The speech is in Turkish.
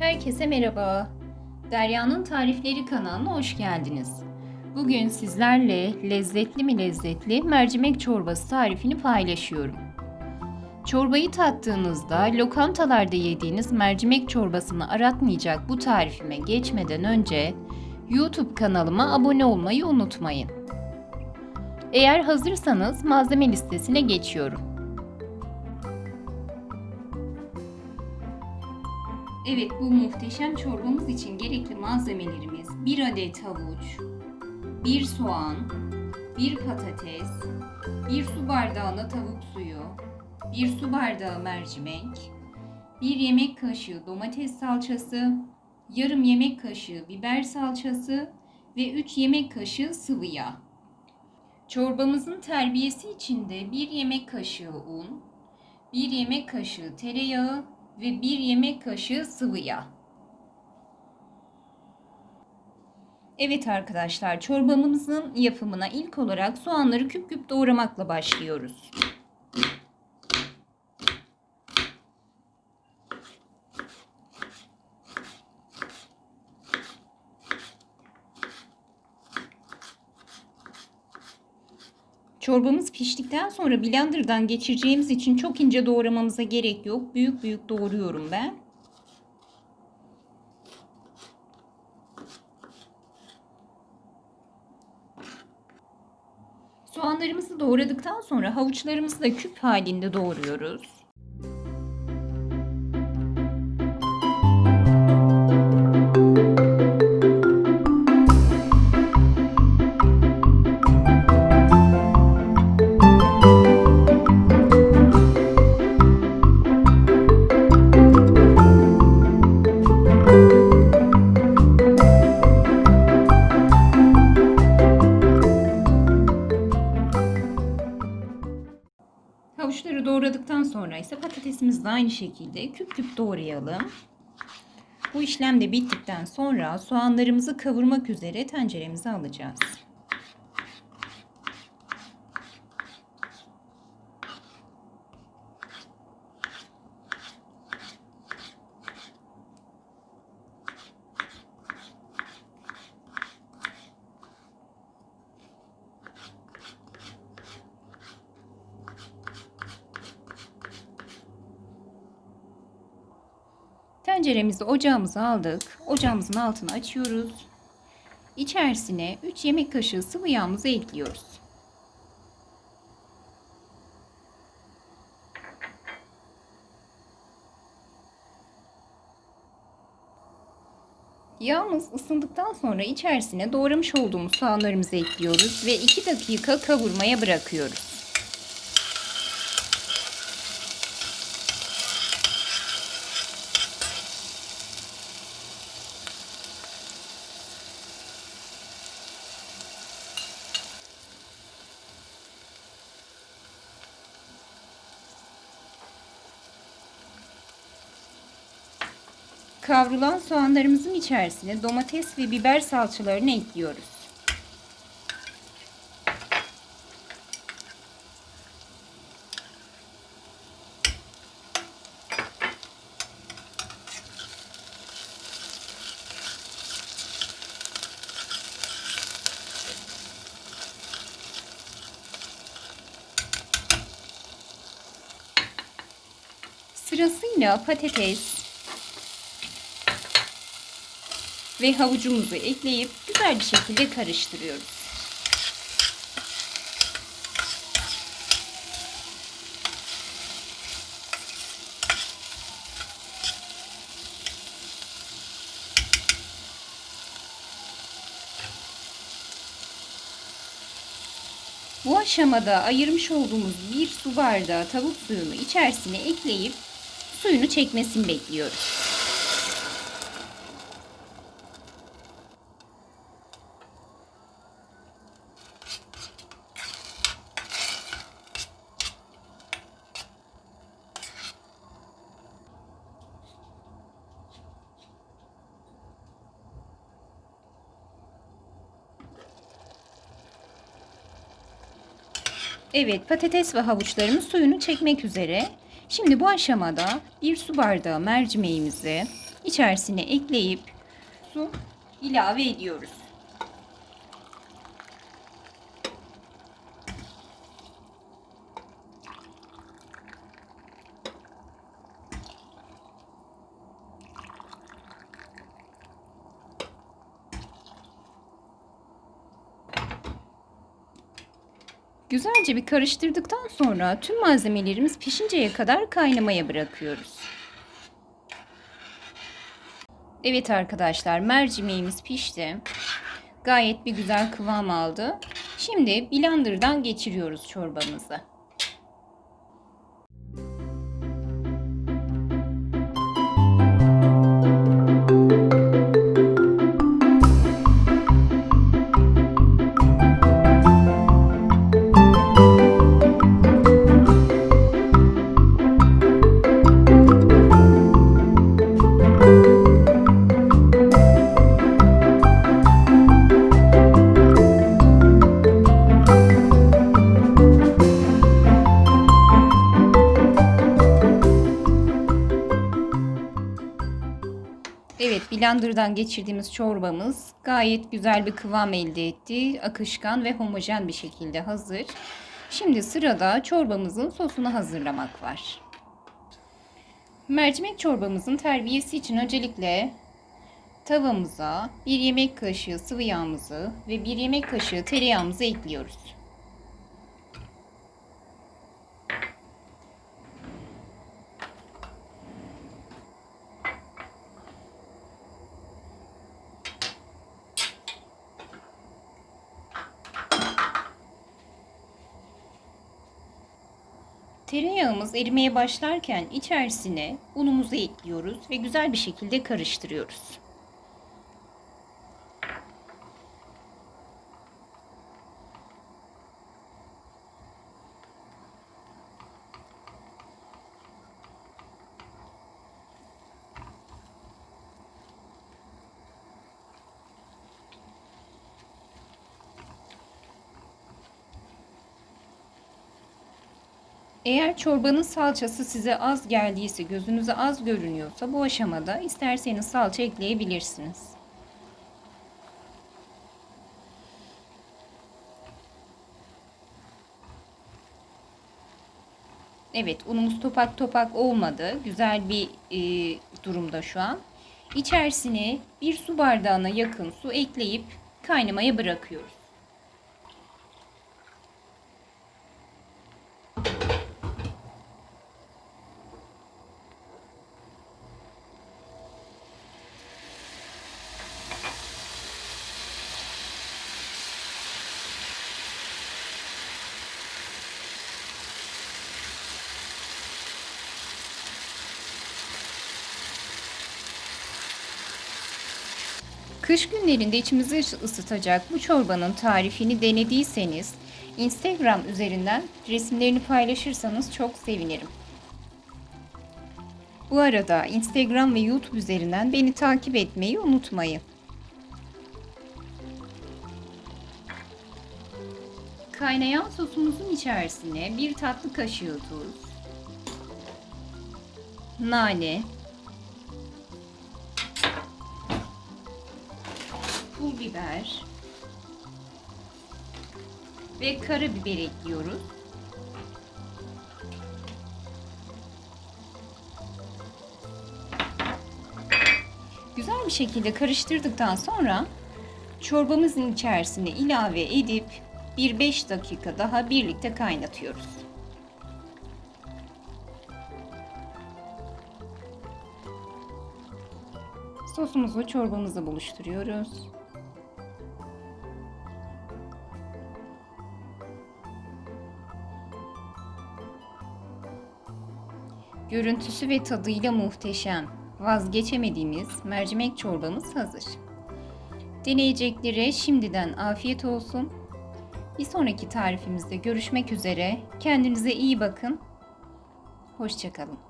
Herkese merhaba. Derya'nın Tarifleri kanalına hoş geldiniz. Bugün sizlerle lezzetli mi lezzetli mercimek çorbası tarifini paylaşıyorum. Çorbayı tattığınızda lokantalarda yediğiniz mercimek çorbasını aratmayacak bu tarifime geçmeden önce YouTube kanalıma abone olmayı unutmayın. Eğer hazırsanız malzeme listesine geçiyorum. Evet bu muhteşem çorbamız için gerekli malzemelerimiz 1 adet havuç, 1 soğan, 1 patates, 1 su bardağına tavuk suyu, 1 su bardağı mercimek, 1 yemek kaşığı domates salçası, yarım yemek kaşığı biber salçası ve 3 yemek kaşığı sıvı yağ. Çorbamızın terbiyesi için de 1 yemek kaşığı un, 1 yemek kaşığı tereyağı ve 1 yemek kaşığı sıvı yağ. Evet arkadaşlar çorbamızın yapımına ilk olarak soğanları küp küp doğramakla başlıyoruz. Çorbamız piştikten sonra blenderdan geçireceğimiz için çok ince doğramamıza gerek yok. Büyük büyük doğruyorum ben. Soğanlarımızı doğradıktan sonra havuçlarımızı da küp halinde doğruyoruz. Havuçları doğradıktan sonra ise patatesimizi de aynı şekilde küp küp doğrayalım. Bu işlem de bittikten sonra soğanlarımızı kavurmak üzere tenceremize alacağız. Tenceremizi ocağımıza aldık. Ocağımızın altını açıyoruz. İçerisine 3 yemek kaşığı sıvı yağımızı ekliyoruz. Yağımız ısındıktan sonra içerisine doğramış olduğumuz soğanlarımızı ekliyoruz ve 2 dakika kavurmaya bırakıyoruz. Kavrulan soğanlarımızın içerisine domates ve biber salçalarını ekliyoruz. Sırasıyla patates, ve havucumuzu ekleyip güzel bir şekilde karıştırıyoruz. Bu aşamada ayırmış olduğumuz bir su bardağı tavuk suyunu içerisine ekleyip suyunu çekmesini bekliyoruz. Evet patates ve havuçlarımız suyunu çekmek üzere. Şimdi bu aşamada bir su bardağı mercimeğimizi içerisine ekleyip su ilave ediyoruz. Güzelce bir karıştırdıktan sonra tüm malzemelerimiz pişinceye kadar kaynamaya bırakıyoruz. Evet arkadaşlar mercimeğimiz pişti. Gayet bir güzel kıvam aldı. Şimdi blenderdan geçiriyoruz çorbamızı. Blenderdan geçirdiğimiz çorbamız gayet güzel bir kıvam elde etti. Akışkan ve homojen bir şekilde hazır. Şimdi sırada çorbamızın sosunu hazırlamak var. Mercimek çorbamızın terbiyesi için öncelikle tavamıza 1 yemek kaşığı sıvı yağımızı ve 1 yemek kaşığı tereyağımızı ekliyoruz. Tereyağımız erimeye başlarken içerisine unumuzu ekliyoruz ve güzel bir şekilde karıştırıyoruz. Eğer çorbanın salçası size az geldiyse, gözünüze az görünüyorsa bu aşamada isterseniz salça ekleyebilirsiniz. Evet, unumuz topak topak olmadı. Güzel bir e, durumda şu an. İçerisine bir su bardağına yakın su ekleyip kaynamaya bırakıyoruz. Kış günlerinde içimizi ısıtacak bu çorbanın tarifini denediyseniz Instagram üzerinden resimlerini paylaşırsanız çok sevinirim. Bu arada Instagram ve YouTube üzerinden beni takip etmeyi unutmayın. Kaynayan sosumuzun içerisine bir tatlı kaşığı tuz, nane, biber ve karabiber ekliyoruz. Güzel bir şekilde karıştırdıktan sonra çorbamızın içerisine ilave edip bir 5 dakika daha birlikte kaynatıyoruz. Sosumuzu çorbamızla buluşturuyoruz. Görüntüsü ve tadıyla muhteşem, vazgeçemediğimiz mercimek çorbamız hazır. Deneyeceklere şimdiden afiyet olsun. Bir sonraki tarifimizde görüşmek üzere. Kendinize iyi bakın. Hoşçakalın.